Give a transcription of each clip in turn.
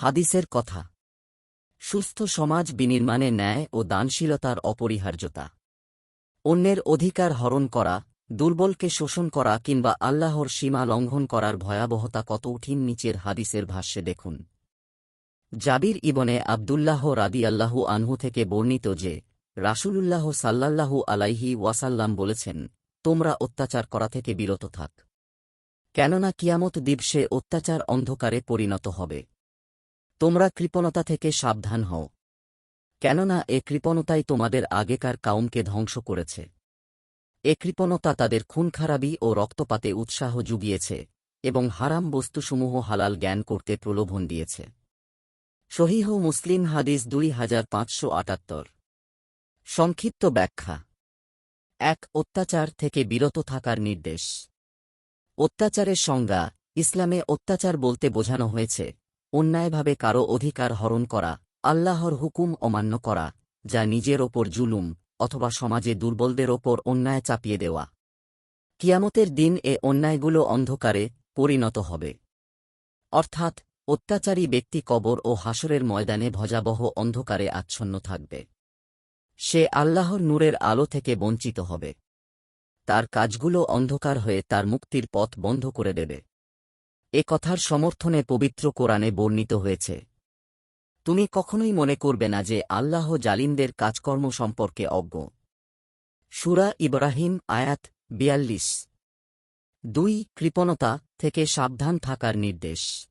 হাদিসের কথা। সুস্থ সমাজ বিনির্মাণে ন্যায় ও দানশীলতার অপরিহার্যতা। অন্যের অধিকার হরণ করা, দুর্বলকে শোষণ করা কিংবা আল্লাহর সীমা লঙ্ঘন করার ভয়াবহতা কত উঠিন নিচের হাদিসের ভাষ্যে দেখুন। জাবির ইবনে আবদুল্লাহ রাদিয়াল্লাহু আনহু থেকে বর্ণিত যে, রাসূলুল্লাহ সাল্লাল্লাহু আলাইহি ওয়াসাল্লাম বলেছেন, তোমরা অত্যাচার করা থেকে বিরত থাক। কেননা কিয়ামত দিবসে অত্যাচার অন্ধকারে পরিণত হবে। তোমরা কৃপণতা থেকে সাবধান হও। কেননা এ কৃপণতাই তোমাদের আগেকার কাউমকে ধ্বংস করেছে। এ কৃপণতা তাদের খুনখারাবি ও রক্তপাতে উৎসাহ জুগিয়েছে এবং হারাম বস্তুসমূহ হালাল জ্ঞান করতে প্রলোভন দিয়েছে। সহিহ মুসলিম হাদিস দুই হাজার পাঁচশো আটাত্তর। সংক্ষিপ্ত ব্যাখ্যা। এক, অত্যাচার থেকে বিরত থাকার নির্দেশ। অত্যাচারের সংজ্ঞা, ইসলামে অত্যাচার বলতে বোঝানো হয়েছে অন্যায়ভাবে কারও অধিকার হরণ করা, আল্লাহর হুকুম অমান্য করা, যা নিজের ওপর জুলুম অথবা সমাজে দুর্বলদের ওপর অন্যায় চাপিয়ে দেওয়া। কিয়ামতের দিন এ অন্যায়গুলো অন্ধকারে পরিণত হবে। অর্থাৎ, অত্যাচারী ব্যক্তি কবর ও হাসরের ময়দানে ভজাবহ অন্ধকারে আচ্ছন্ন থাকবে। সে আল্লাহর নূরের আলো থেকে বঞ্চিত হবে। তার কাজগুলো অন্ধকার হয়ে তার মুক্তির পথ বন্ধ করে দেবে। এ কথার সমর্থনে পবিত্র কোরআনে বর্ণিত হয়েছে। তুমি কখনোই মনে করবে না যে আল্লাহ জালিমদের কাজকর্ম সম্পর্কে অজ্ঞ। সুরা ইব্রাহিম, আয়াত বিয়াল্লিশ। দুই, কৃপণতা থেকে সাবধান থাকার নির্দেশ।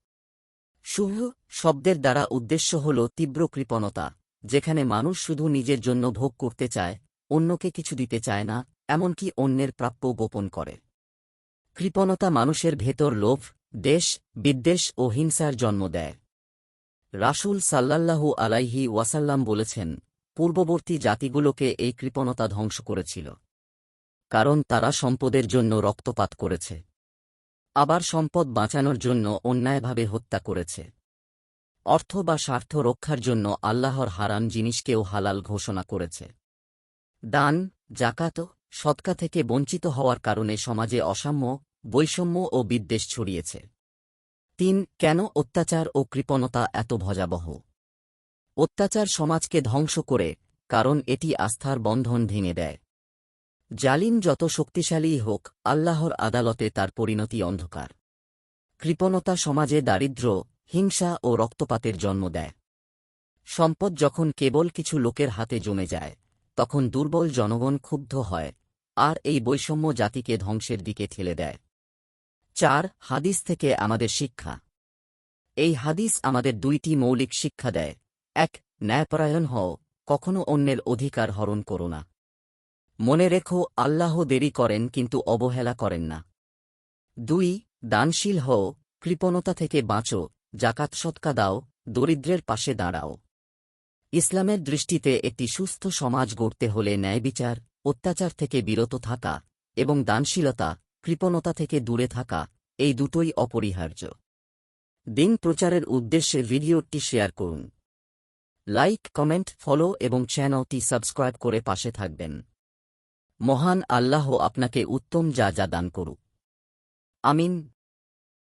শুভ শব্দের দ্বারা উদ্দেশ্য হল তীব্র কৃপণতা, যেখানে মানুষ শুধু নিজের জন্য ভোগ করতে চায়, অন্যকে কিছু দিতে চায় না, এমনকি অন্যের প্রাপ্য গোপন করে। কৃপণতা মানুষের ভেতর লোভ দেশ, বিদ্বেষ ও হিংসার জন্ম দেয়। রাসূল সাল্লাল্লাহু আলাইহি ওয়াসাল্লাম বলেছেন, পূর্ববর্তী জাতিগুলোকে এই কৃপণতা ধ্বংস করেছিল। কারণ তারা সম্পদের জন্য রক্তপাত করেছে। আবার সম্পদ বাঁচানোর জন্য অন্যায়ভাবে হত্যা করেছে। অর্থ বা স্বার্থ রক্ষার জন্য আল্লাহর হারাম জিনিসকেও হালাল ঘোষণা করেছে। দান, জাকাত সৎকা থেকে বঞ্চিত হওয়ার কারণে সমাজে অসাম্য বৈষম্য ও বিদ্বেষ ছড়িয়েছে। তিন, কেন অত্যাচার ও কৃপণতা এত ভজাবহ অত্যাচার সমাজকে ধ্বংস করে, কারণ এটি আস্থার বন্ধন ভেঙে দেয়। জালিম যত শক্তিশালীই হোক, আল্লাহর আদালতে তার পরিণতি অন্ধকার। কৃপণতা সমাজে দারিদ্র্য হিংসা ও রক্তপাতের জন্ম দেয়। সম্পদ যখন কেবল কিছু লোকের হাতে জমে যায়, তখন দুর্বল জনগণ ক্ষুব্ধ হয়, আর এই বৈষম্য জাতিকে ধ্বংসের দিকে ঠেলে দেয়। চার হাদিস থেকে আমাদের শিক্ষা। এই হাদিস আমাদের দুইটি মৌলিক শিক্ষা দেয়। এক, ন্যায়পরায়ণ হও, কখনো অন্যের অধিকার হরণ করো না। মনে রেখো, আল্লাহ দেরি করেন কিন্তু অবহেলা করেন না। দুই, দানশীল হও, কৃপণতা থেকে বাঁচো জাকাত সৎকা দাও, দরিদ্রের পাশে দাঁড়াও। ইসলামের দৃষ্টিতে একটি সুস্থ সমাজ গড়তে হলে ন্যায়বিচার, অত্যাচার থেকে বিরত থাকা এবং দানশীলতা কৃপণতা থেকে দূরে থাকা এই দুটোই অপরিহার্য। দিন প্রচারের উদ্দেশ্যে ভিডিওটি শেয়ার করুন। লাইক, কমেন্ট, ফলো এবং চ্যানেলটি সাবস্ক্রাইব করে পাশে থাকবেন। মহান আল্লাহ আপনাকে উত্তম যা যা দান করুক। আমিন।